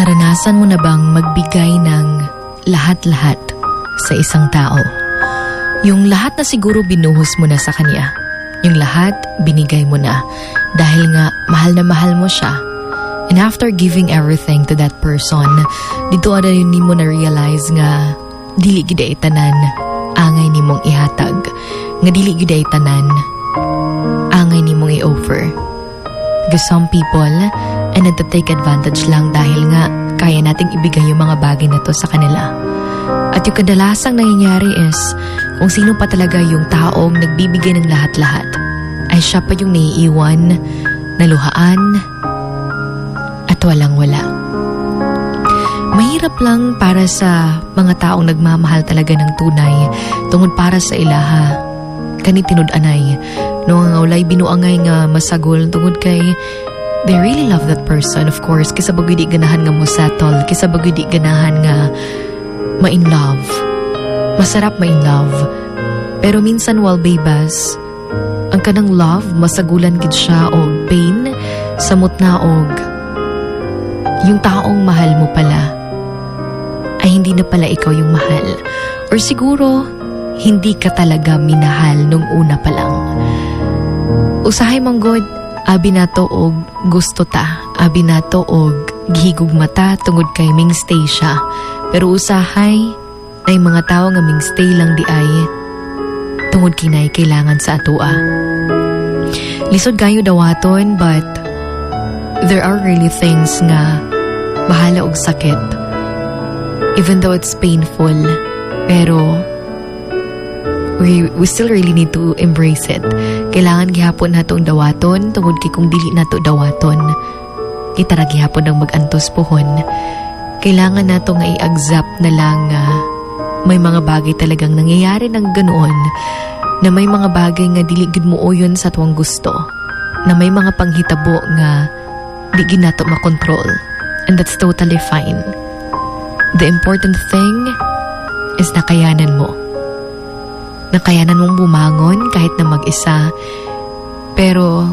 Naranasan mo na bang magbigay ng lahat-lahat sa isang tao? Yung lahat na siguro binuhos mo na sa kanya. Yung lahat binigay mo na dahil nga mahal na mahal mo siya. And after giving everything to that person, dito ada yun ni mo na-realize nga dili gid tanan angay ni mong ihatag. Nga dili gid tanan angay ni mong i-offer. Because some people ay nagtatake advantage lang dahil nga kaya nating ibigay yung mga bagay na to sa kanila. At yung kadalasang nangyayari is kung sino pa talaga yung taong nagbibigay ng lahat-lahat ay siya pa yung naiiwan, naluhaan, at walang-wala. Mahirap lang para sa mga taong nagmamahal talaga ng tunay tungod para sa ilaha. Kani tinud-anay, no nga ulay binuangay nga masagol tungod kay they really love that person of course. Kisa bagoy di ganahan nga mo settle kisa bagoy di ganahan nga ma-in love. Masarap ma-in love. Pero minsan while babas ang kanang love masagulan gid siya og pain samot na og yung taong mahal mo pala ay hindi na pala ikaw yung mahal. Or siguro hindi ka talaga minahal nung una pa lang. Usahay manggod abi nato og gusto ta. Abi nato og gihigog mata tungod kay ming stay siya. Pero usahay ay mga tao nga ming stay lang di ay tungod kinay kailangan sa atua lisod kayo dawaton but there are really things nga bahala og sakit. Even though it's painful pero we, we still really need to embrace it. Kailangan gihapon natong dawaton, tungod kay kung dili nato dawaton, kita ra gihapon ang magantos pohon. Kailangan nato nga i-accept na lang nga may mga bagay talagang nangyayari ng ganoon na may mga bagay nga dili gid mo uyon sa tuwang gusto na may mga panghitabo nga di gid nato makontrol and that's totally fine the important thing is nakayanan mo nakayanan mong bumangon kahit na mag-isa. Pero,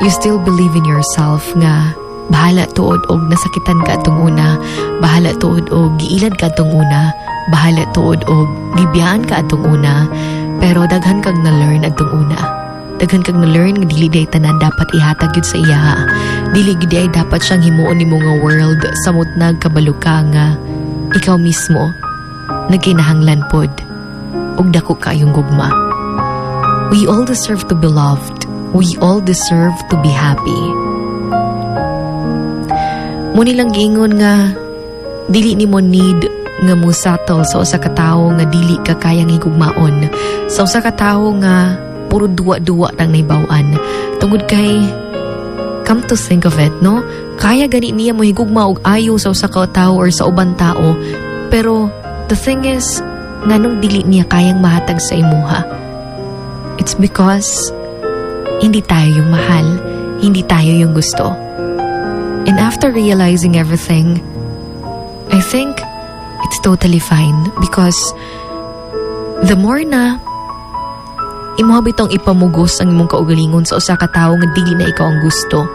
you still believe in yourself nga bahala tuod og nasakitan ka atong una, bahala tuod og giilad ka atong una, bahala tuod og gibiyaan ka atong una, pero daghan kag na-learn atong una. Daghan kag na-learn nga dili day tanan dapat ihatag yun sa iya. Dili gid ay dapat siyang himuon nimo nga world samot nagkabalo ka nga ikaw mismo nagkinahanglan pod ug dako kayong gugma. We all deserve to be loved. We all deserve to be happy. Muni lang giingon nga dili ni mo need nga mo settle sa usa ka tawo nga dili ka kayang higugmaon. Sa usa ka tawo nga puro duwa-duwa nang naibaw-an. Tungod kay come to think of it, no? Kaya gani niya mo higugma og ayo sa usa ka tawo or sa uban tao. Pero the thing is, nganong dili niya kayang mahatag sa imuha. It's because hindi tayo yung mahal, hindi tayo yung gusto. And after realizing everything, I think it's totally fine because the more na imuha bitong ipamugos ang imong kaugalingon sa usa ka tawo nga dili na ikaw ang gusto,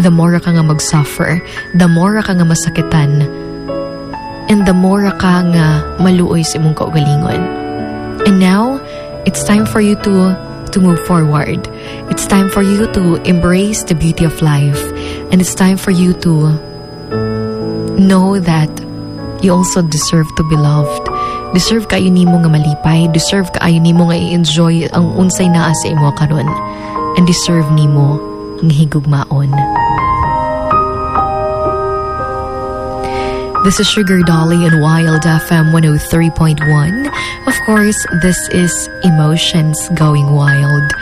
the more ka nga mag-suffer, the more ka nga masakitan, and the more ka nga maluoy sa imong kaugalingon. And now, it's time for you to to move forward. It's time for you to embrace the beauty of life. And it's time for you to know that you also deserve to be loved. Deserve ka nimo nga malipay, deserve ka nimo nga i-enjoy ang unsay naa sa imo karon. And deserve nimo ang higugmaon. This is Sugar Dolly and Wild FM 103.1. Of course, this is Emotions Going Wild.